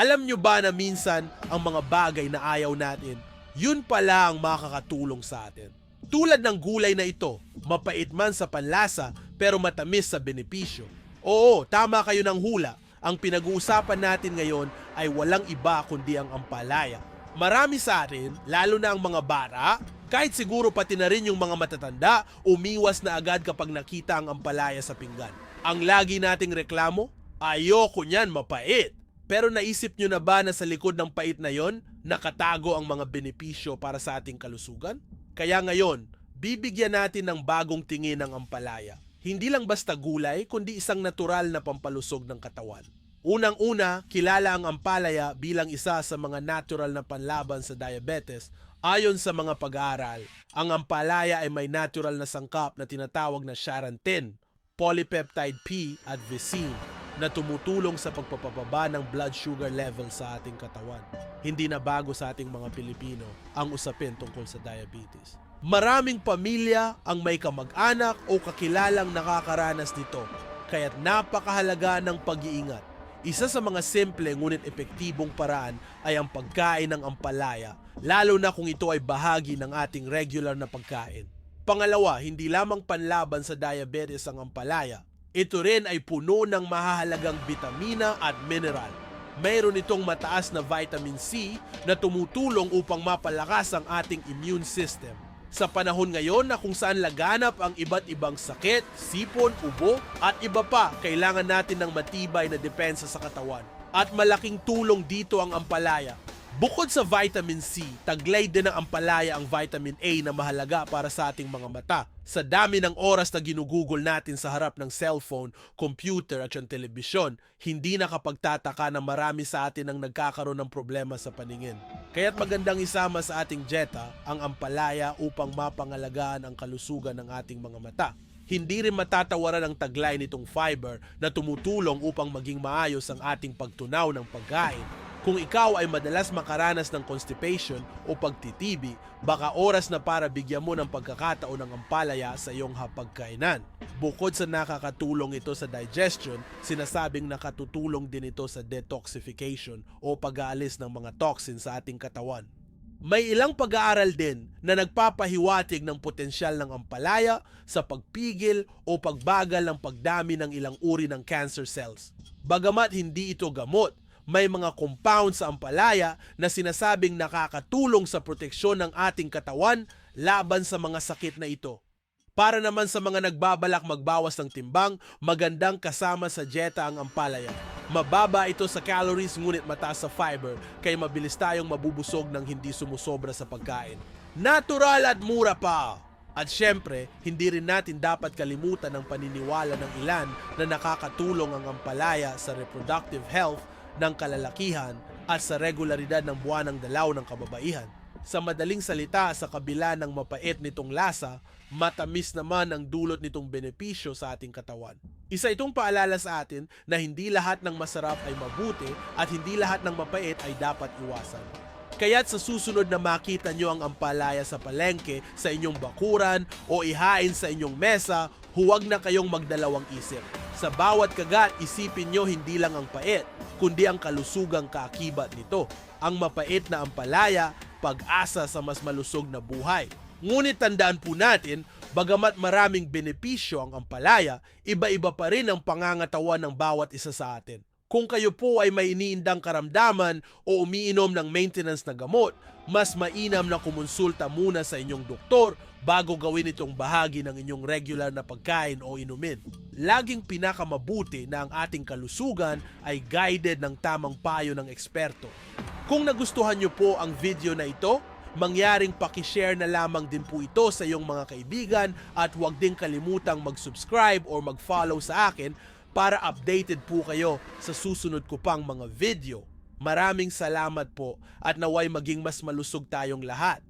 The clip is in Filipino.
Alam nyo ba na minsan ang mga bagay na ayaw natin, yun pala ang makakatulong sa atin. Tulad ng gulay na ito, mapait man sa panlasa pero matamis sa benepisyo. Oo, tama kayo ng hula. Ang pinag-uusapan natin ngayon ay walang iba kundi ang ampalaya. Marami sa atin, lalo na ang mga bara, kahit siguro pati na rin yung mga matatanda, umiwas na agad kapag nakita ang ampalaya sa pinggan. Ang lagi nating reklamo, ayoko niyan mapait. Pero naisip nyo na ba na sa likod ng pait na yon, nakatago ang mga benepisyo para sa ating kalusugan? Kaya ngayon, bibigyan natin ng bagong tingin ng ampalaya. Hindi lang basta gulay, kundi isang natural na pampalusog ng katawan. Unang-una, kilala ang ampalaya bilang isa sa mga natural na panlaban sa diabetes ayon sa mga pag-aaral. Ang ampalaya ay may natural na sangkap na tinatawag na charantin, polypeptide P at vicine na tumutulong sa pagpapababa ng blood sugar level sa ating katawan. Hindi na bago sa ating mga Pilipino ang usapin tungkol sa diabetes. Maraming pamilya ang may kamag-anak o kakilalang nakakaranas nito, kaya't napakahalaga ng pag-iingat. Isa sa mga simple ngunit epektibong paraan ay ang pagkain ng ampalaya, lalo na kung ito ay bahagi ng ating regular na pagkain. Pangalawa, hindi lamang panlaban sa diabetes ang ampalaya, ito rin ay puno ng mahahalagang bitamina at mineral. Mayroon itong mataas na vitamin C na tumutulong upang mapalakas ang ating immune system. Sa panahon ngayon na kung saan laganap ang iba't ibang sakit, sipon, ubo at iba pa, kailangan natin ng matibay na depensa sa katawan. At malaking tulong dito ang ampalaya. Bukod sa vitamin C, taglay din ng ampalaya ang vitamin A na mahalaga para sa ating mga mata. Sa dami ng oras na ginugugol natin sa harap ng cellphone, computer at yung telebisyon, hindi nakapagtataka na marami sa atin ang nagkakaroon ng problema sa paningin. Kaya't magandang isama sa ating dieta ang ampalaya upang mapangalagaan ang kalusugan ng ating mga mata. Hindi rin matatawaran ang taglay nitong fiber na tumutulong upang maging maayos ang ating pagtunaw ng pagkain kung ikaw ay madalas makaranas ng constipation o pagtitibi, baka oras na para bigyan mo ng pagkakataon ng ampalaya sa iyong hapagkainan. Bukod sa nakakatulong ito sa digestion, sinasabing nakatutulong din ito sa detoxification o pag-aalis ng mga toxin sa ating katawan. May ilang pag-aaral din na nagpapahiwatig ng potensyal ng ampalaya sa pagpigil o pagbagal ng pagdami ng ilang uri ng cancer cells. Bagamat hindi ito gamot, may mga compound sa ampalaya na sinasabing nakakatulong sa proteksyon ng ating katawan laban sa mga sakit na ito. Para naman sa mga nagbabalak magbawas ng timbang, magandang kasama sa dieta ang ampalaya. Mababa ito sa calories ngunit mataas sa fiber kaya mabilis tayong mabubusog ng hindi sumusobra sa pagkain. Natural at mura pa! At syempre, hindi rin natin dapat kalimutan ang paniniwala ng ilan na nakakatulong ang ampalaya sa reproductive health ng kalalakihan at sa regularidad ng buwan ng dalaw ng kababaihan. Sa madaling salita, sa kabila ng mapait nitong lasa, matamis naman ang dulot nitong benepisyo sa ating katawan. Isa itong paalala sa atin na hindi lahat ng masarap ay mabuti at hindi lahat ng mapait ay dapat iwasan. Kaya't sa susunod na makita nyo ang ampalaya sa palengke, sa inyong bakuran o ihain sa inyong mesa, huwag na kayong magdalawang isip. Sa bawat kagat, isipin nyo hindi lang ang pait, kundi ang kalusugang kaakibat nito. Ang mapait na ampalaya, pag-asa sa mas malusog na buhay. Ngunit tandaan po natin, bagamat maraming benepisyo ang ampalaya, iba-iba pa rin ang pangangatawan ng bawat isa sa atin. Kung kayo po ay may iniindang karamdaman o umiinom ng maintenance na gamot, mas mainam na kumonsulta muna sa inyong doktor bago gawin itong bahagi ng inyong regular na pagkain o inumin. Laging pinakamabuti na ang ating kalusugan ay guided ng tamang payo ng eksperto. Kung nagustuhan nyo po ang video na ito, mangyaring pakishare na lamang din po ito sa iyong mga kaibigan at huwag din kalimutang mag-subscribe or mag-follow sa akin para updated po kayo sa susunod ko pang mga video. Maraming salamat po at naway maging mas malusog tayong lahat.